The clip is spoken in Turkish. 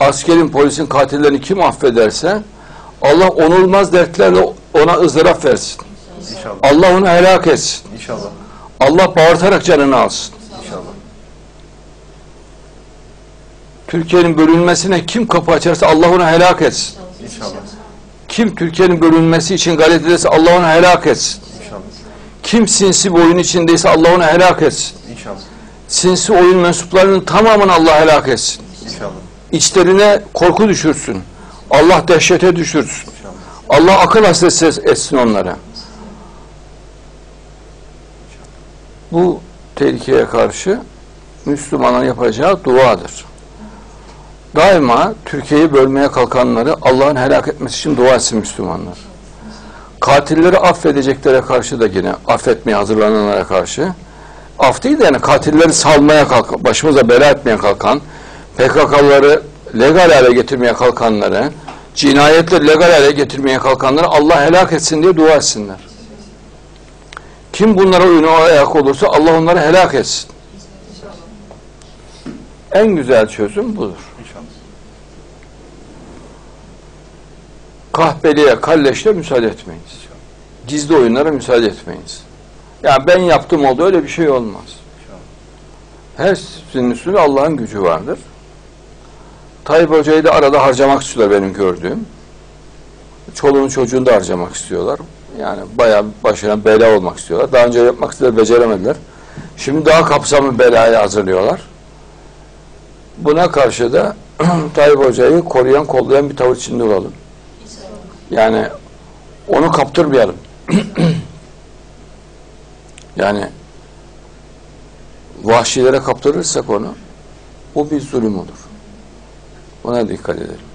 askerin, polisin katillerini kim affederse Allah onulmaz dertlerle ona ızdırap versin. İnşallah. Allah onu helak etsin. İnşallah. Allah bağırtarak canını alsın. İnşallah. Türkiye'nin bölünmesine kim kapı açarsa Allah onu helak etsin. İnşallah. Kim Türkiye'nin bölünmesi için gayret ederse Allah onu helak etsin. İnşallah. Kim sinsi bir oyun içindeyse Allah onu helak etsin. İnşallah. Sinsi oyun mensuplarının tamamını Allah helak etsin. İnşallah. İçlerine korku düşürsün. Allah dehşete düşürsün. Allah akıl hastası etsin onlara. Bu tehlikeye karşı Müslümanın yapacağı duadır. Daima Türkiye'yi bölmeye kalkanları Allah'ın helak etmesi için dua etsin Müslümanlar. Katilleri affedeceklere karşı da yine affetmeye hazırlananlara karşı af değil de yani katilleri salmaya kalkan, başımıza bela etmeye kalkan, PKK'ları legal hale getirmeye kalkanları, cinayetleri legal hale getirmeye kalkanları Allah helak etsin diye dua etsinler. Kim bunlara uyun ayak olursa Allah onları helak etsin. En güzel çözüm budur. Kahpeliğe, kalleşle müsaade etmeyiniz. Gizli oyunlara müsaade etmeyiniz. Ya ben yaptım oldu öyle bir şey olmaz. Her sizin üstünde Allah'ın gücü vardır. Tayyip Hoca'yı da arada harcamak istiyorlar benim gördüğüm. Çoluğunu çocuğunu da harcamak istiyorlar. Yani bayağı başına bela olmak istiyorlar. Daha önce yapmak istediler, beceremediler. Şimdi daha kapsamlı belayı hazırlıyorlar. Buna karşı da Tayyip Hoca'yı koruyan, kollayan bir tavır içinde olalım. Yani onu kaptırmayalım. yani vahşilere kaptırırsak onu o bir zulüm olur. Buna dikkat edelim.